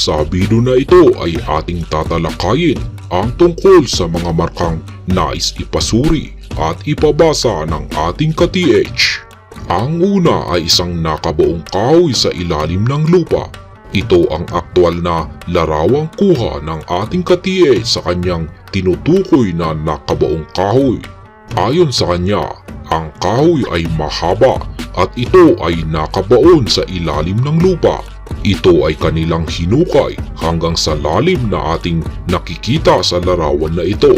Sa video na ito ay ating tatalakayin ang tungkol sa mga markang nais ipasuri at ipabasa ng ating ka-TH. Ang una ay isang nakabuong kahoy sa ilalim ng lupa. Ito ang aktwal na larawang kuha ng ating ka-TH sa kanyang tinutukoy na nakabuong kahoy. Ayon sa kanya, ang kahoy ay mahaba at ito ay nakabaon sa ilalim ng lupa. Ito ay kanilang hinukay hanggang sa lalim na ating nakikita sa larawan na ito.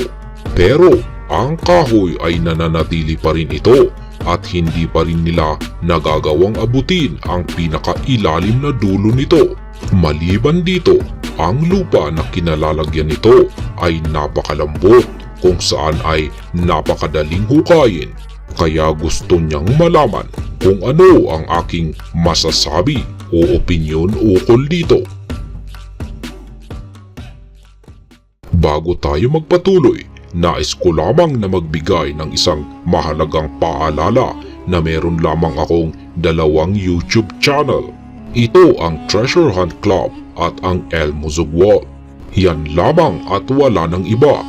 Pero ang kahoy ay nananatili pa rin ito at hindi pa rin nila nagagawang abutin ang pinakailalim na dulo nito. Maliban dito, ang lupa na kinalalagyan nito ay napakalambot kung saan ay napakadaling hukayin. Kaya gusto niyang malaman kung ano ang aking masasabi o opinyon ukol dito. Bago tayo magpatuloy, nais ko lamang na magbigay ng isang mahalagang paalala na meron lamang akong dalawang YouTube channel. Ito ang Treasure Hunt Club at ang El Muzugwal. Yan lamang at wala ng iba.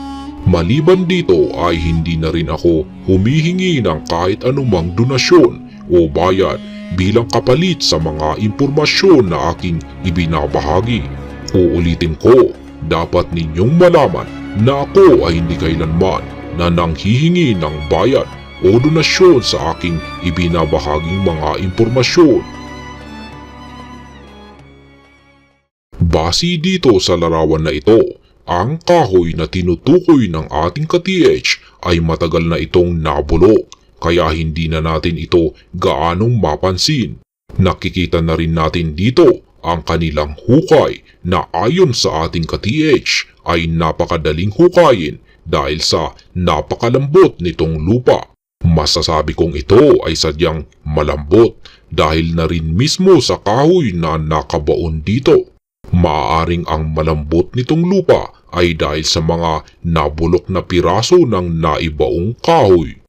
Maliban dito ay hindi na rin ako humihingi ng kahit anumang donasyon o bayad bilang kapalit sa mga impormasyon na aking ibinabahagi. Uulitin ko, dapat ninyong malaman na ako ay hindi kailanman na nanghihingi ng bayad o donasyon sa aking ibinabahaging mga impormasyon. Base dito sa larawan na ito, ang kahoy na tinutukoy ng ating ka-TH ay matagal na itong nabulok kaya hindi na natin ito gaanong mapansin. Nakikita na rin natin dito ang kanilang hukay na ayon sa ating ka-TH ay napakadaling hukayin dahil sa napakalambot nitong lupa. Masasabi kong ito ay sadyang malambot dahil na rin mismo sa kahoy na nakabaon dito. Maaaring ang malambot nitong lupa ay dahil sa mga nabulok na piraso ng naibaong kahoy.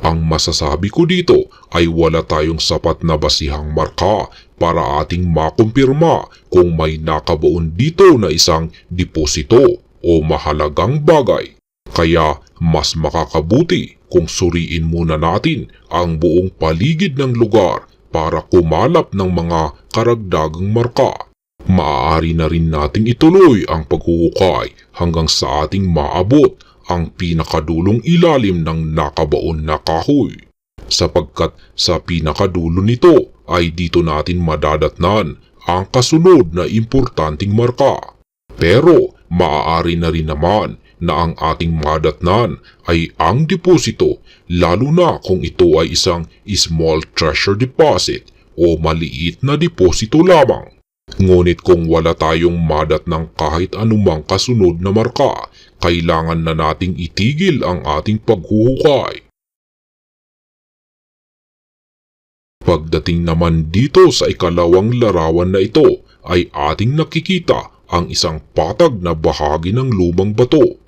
Ang masasabi ko dito ay wala tayong sapat na basihang marka para ating makumpirma kung may nakabuon dito na isang deposito o mahalagang bagay. Kaya mas makakabuti kung suriin muna natin ang buong paligid ng lugar para kumalap ng mga karagdagang marka. Maaari na rin nating ituloy ang paghuhukay hanggang sa ating maabot ang pinakadulong ilalim ng nakabaon na kahoy. Sapagkat sa pinakadulo nito ay dito natin madadatnan ang kasunod na importanteng marka. Pero maaari na rin naman na ang ating madatnan ay ang deposito lalo na kung ito ay isang small treasure deposit o maliit na deposito lamang. Ngunit kung wala tayong madat ng kahit anumang kasunod na marka, kailangan na nating itigil ang ating paghuhukay. Pagdating naman dito sa ikalawang larawan na ito ay ating nakikita ang isang patag na bahagi ng lumang bato.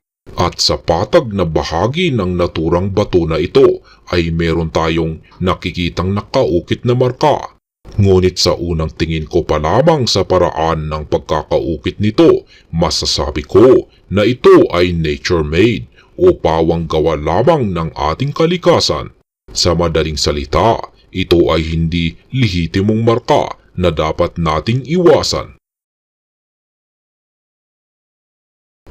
At sa patag na bahagi ng naturang bato na ito ay meron tayong nakikitang nakaukit na marka. Ngunit sa unang tingin ko pa lamang sa paraan ng pagkakaukit nito, masasabi ko na ito ay nature-made o pawang gawa lamang ng ating kalikasan. Sa madaling salita, ito ay hindi lehitimong marka na dapat nating iwasan.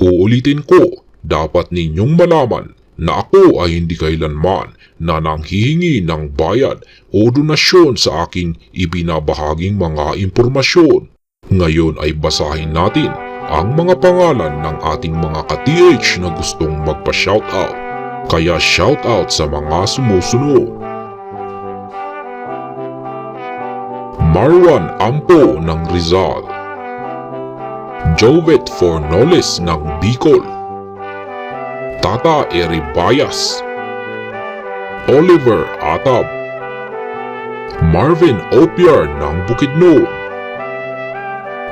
Uulitin ko, dapat ninyong malaman na ako ay hindi kailanman na nanghihingi ng bayad o donasyon sa aking ibinabahaging mga impormasyon. Ngayon ay basahin natin ang mga pangalan ng ating mga ka-TH na gustong magpa-shoutout. Kaya shoutout sa mga sumusunod. Marwan Ampo ng Rizal Jovet Fornoles ng Bicol. Tata Eribayas Oliver Atab. Marvin Opiar ng Bukidnon.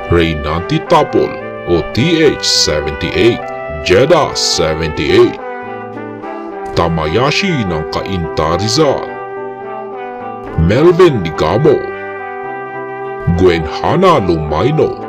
Reynanti Tapol o TH78 Jeddah 78 Tamayashi ng Cainta Rizal Melvin Ligamo Gwen Hana Lumayno